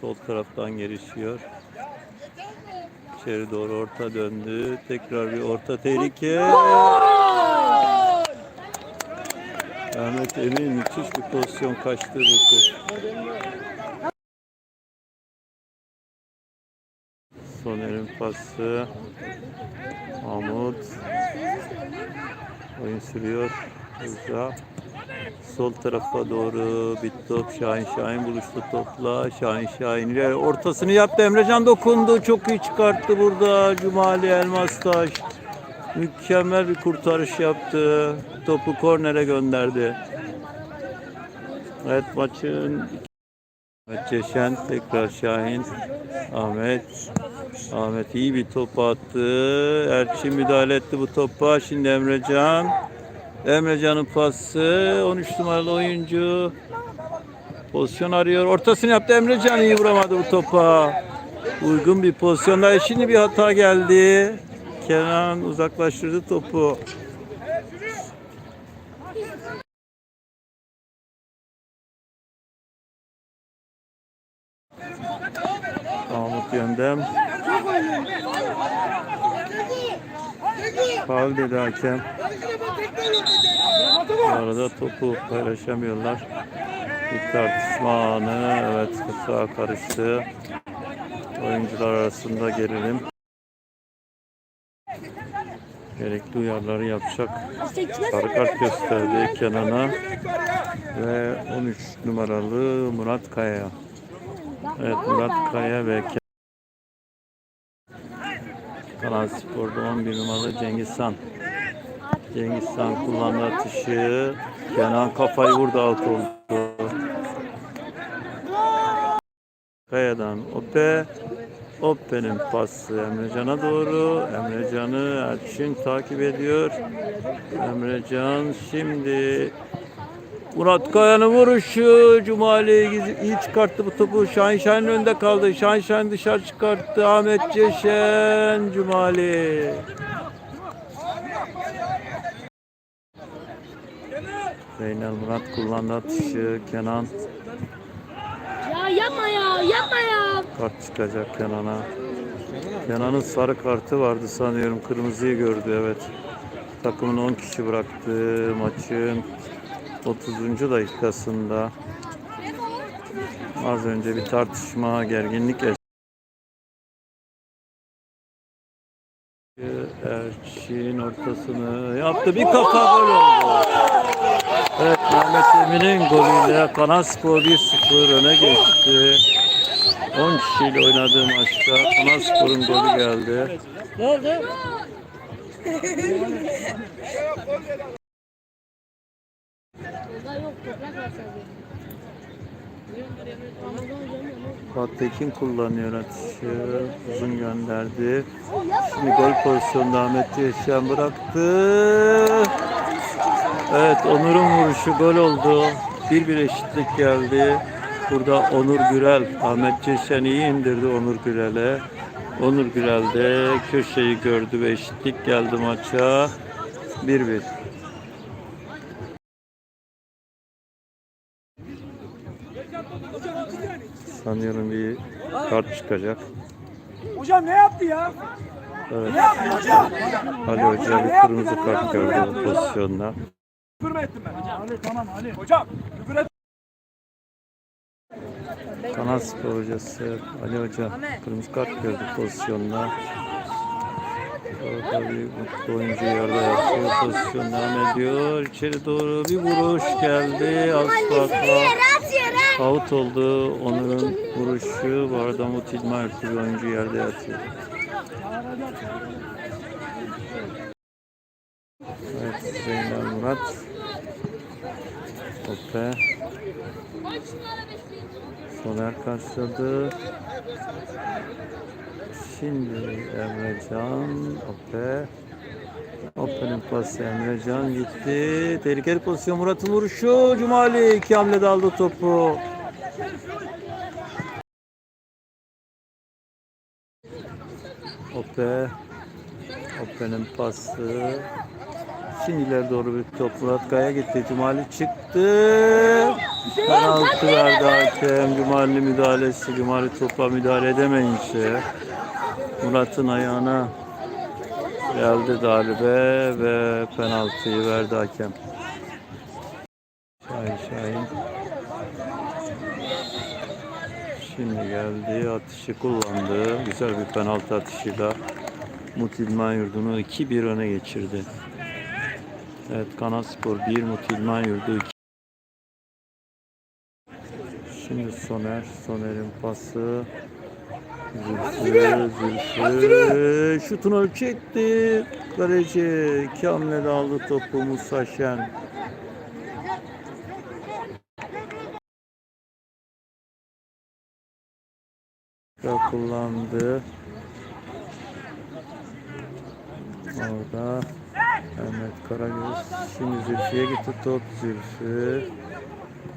Sol taraftan gelişiyor. İçeri doğru orta döndü. Tekrar bir orta tehlike. Ahmet Emin müthiş bir pozisyon kaçtı bu top. Soner'in pası. Mahmut. Oyun sürüyor. Hızla. Sol tarafa doğru bir top. Şahin Şahin buluştu topla. Şahin Şahin ileri ortasını yaptı. Emrecan dokundu. Çok iyi çıkarttı burada. Cumali Elmastaş. Mükemmel bir kurtarış yaptı. Topu kornere gönderdi. Evet maçın Ahmet Ceşen tekrar Şahin. Ahmet. Ahmet iyi bir top attı. Erçin müdahale etti bu topa. Şimdi Emrecan. Emrecan'ın pası. 13 numaralı oyuncu. Pozisyon arıyor. Ortasını yaptı. Emrecan iyi vuramadı bu topa. Uygun bir pozisyonda. Şimdi bir hata geldi. Kenan uzaklaştırdı topu. Mahmut Yöndem. Faul dedi hakem. Bu arada topu paylaşamıyorlar. Bir tartışma anı. Evet kısa karıştı. Oyuncular arasında gerilim. Gerekli uyarıları yapacak. Sarı kart gösterdi Kenan'a. Ve 13 numaralı Murat Kaya. Evet Murat Kaya ve Ke- Kanal Spor'da 11 numaralı Cengiz Han. Cengiz Han kullandı atışı. Kenan kafayı vurdu alt oldu. Kaya'dan Ope. Ope'nin pası Emrecan'a doğru. Emrecan'ı Erçin takip ediyor. Emrecan şimdi Murat Kaya'nın vuruşu. Cumali iyi çıkarttı bu topu. Şahin Şahin önde kaldı. Şahin Şahin dışarı çıkarttı. Ahmet Ceşen. Cumali. Zeynel Murat kullandı atışı. Kenan Ya yapma ya, yapma ya. kart çıkacak Kenan'a. Kenan'ın sarı kartı vardı sanıyorum. Kırmızıyı gördü evet. Takımın 10 kişi bıraktı maçın 30. dakikasında. Az önce bir tartışma, gerginlik yaşandı. Erçin ortasını yaptı. Bir kafa gol oldu. Evet Mehmet Emin'in golüyle Kanaspor 1-0 öne geçti. 10 kişiyle oynadığı maçta Kanaspor'un golü geldi. Ne oldu? yok, toprak var sadece. Fuat Tekin kullanıyor atışı. Uzun gönderdi. Şimdi gol pozisyonunda Ahmet Yaşayan bıraktı. Evet Onur'un vuruşu gol oldu. Bir bir eşitlik geldi. Burada Onur Gürel, Ahmet Ceşen iyi indirdi Onur Gürel'e. Onur Gürel de köşeyi gördü ve eşitlik geldi maça. 1-1. Sanıyorum bir kart çıkacak. Hocam ne yaptı ya? Evet. Ne yaptı hocam? Ali Hoca bir kırmızı kart gördü bu pozisyonda. Küfür mü ettim ben? Ali tamam Ali. Hocam küfür et. Kanal Spor hocası Ali Hoca kırmızı kart gördü pozisyonda. Orada bir mutlu oyuncu yerde yapıyor. Pozisyon devam ediyor. İçeri doğru bir vuruş geldi. Az farkla out oldu. Onur'un vuruşu. Bu arada Umut İdman bir oyuncu yerde yatıyor. Evet Zeynel Murat. Ope. Soner karşıladı. Şimdi Emrecan, Ope. Ope'nin pası Emrecan gitti. Tehlikeli pozisyon Murat'ın vuruşu. Cumali iki hamlede aldı topu. Ope. Ope'nin pası. Şimdi ileri doğru bir top. Murat Kaya gitti. Cumali çıktı. Penaltı verdi hakem. Cumali müdahalesi. Cumali topa müdahale edemeyince Murat'ın ayağına geldi darbe ve penaltıyı verdi hakem. Şahin Şahin. Şimdi geldi atışı kullandı. Güzel bir penaltı atışıyla Mutilman Yurdu'nu 2-1 öne geçirdi. Evet Kanaspor 1 Mutilman Yurdu 2. Şimdi Soner, Soner'in pası. Zülfü, Zülfü. Şutunu çekti. Kaleci iki hamlede aldı topu Musa Şen. Kullandı. Orada Mehmet Karagöz. Şimdi Zülfü'ye gitti top. Zülfü.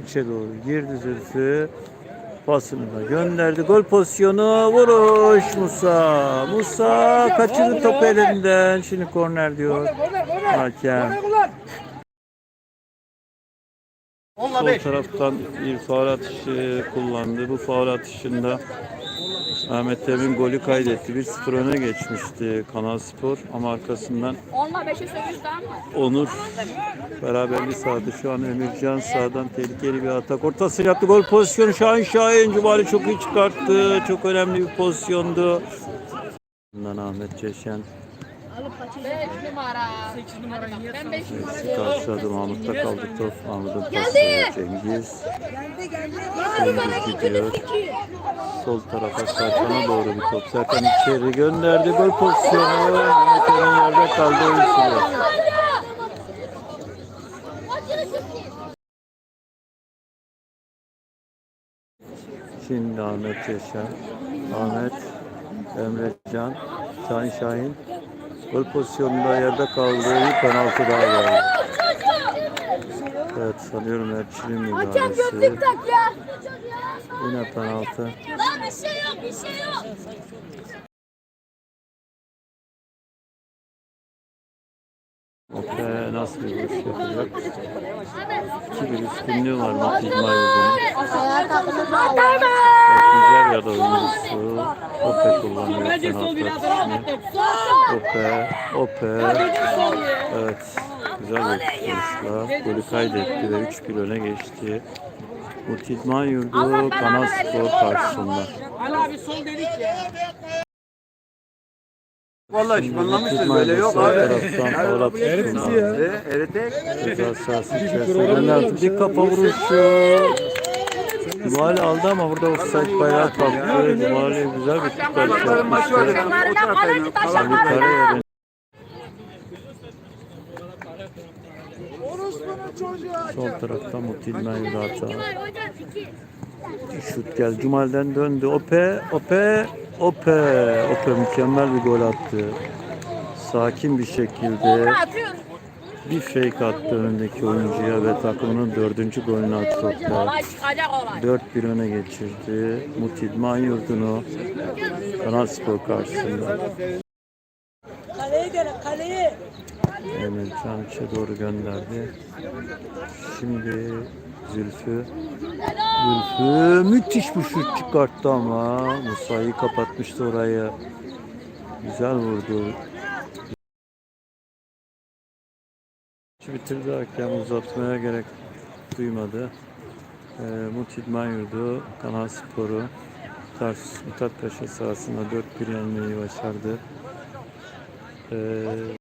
İçe doğru girdi Zülfü. Pasını da gönderdi. Gol pozisyonu. Vuruş Musa. Musa kaçırdı topu elinden. Şimdi korner diyor. Hakem. Sol taraftan bir faul atışı kullandı. Bu faul atışında Ahmet Emin golü kaydetti. 1-0 öne geçmişti Kanal Spor ama arkasından? Onur beraberliği sağladı. Şu an Emircan sağdan tehlikeli bir atak. Ortası yaptı. Gol pozisyonu Şahin Şahin. Cumali çok iyi çıkarttı. Çok önemli bir pozisyondu. Bundan Ahmet Çeşen Beş numara. Sekiz numara. Ben beş numara. karşıladı. Mahmut'ta kaldı top. Mahmut'un pası Cengiz. Cengiz gidiyor. Sol tarafa Serkan'a doğru bir top. Serkan içeri gönderdi. Gol pozisyonu. Mehmet Emin yerde kaldı. Oyun sürüyor. Şimdi Ahmet Yaşar, Ahmet, Emrecan, Şahin Şahin. Gol pozisyonunda yerde kaldı. Bir penaltı daha geldi. Evet sanıyorum Erçin'in müdahalesi. tak ya. Yine penaltı. Lan bir şey yok bir şey yok. Ope nasıl bir vuruş yapacak? 2-1 üstünlüğü var Matil Mayur'un. Nijerya'da oyuncusu. Ope kullanıyor penaltı atışını. Ope, Ope. Evet. Güzel bir kurtarışla golü kaydetti ve 3-1 öne geçti. Mutidman Yurdu Kanal Spor karşısında. Vallahi Şimdi şımarlamışsın Mutidman böyle Yurdu yok sağ abi. taraftan faul atışını aldı. E, Eritek. Ceza sahası içerisinde bir kafa vuruşu. Cumali aldı ama burada offside bayrağı kalktı. Cumali güzel bir Karayer'in sol tarafta Mutilmen Yurata. Şut geldi. Cumal'den döndü. Ope, Ope, Ope. Ope mükemmel bir gol attı. Sakin bir şekilde bir fake attı önündeki oyuncuya ve takımının dördüncü golünü attı topla. Olay çıkacak olay. 4-1 öne geçirdi. Mutidman yurdunu Kanal Spor karşısında. Kaleye gel, kaleye. Emel Can içe doğru gönderdi. Şimdi Zülfü. Zülfü müthiş bir şut çıkarttı ama Musa'yı kapatmıştı orayı. Güzel vurdu. Bitirdi hakem uzatmaya gerek duymadı. Ee, Mutidman Yurdu Kanal Sporu Tars Mithat Paşa sahasında 4-1 yenmeyi başardı. Ee,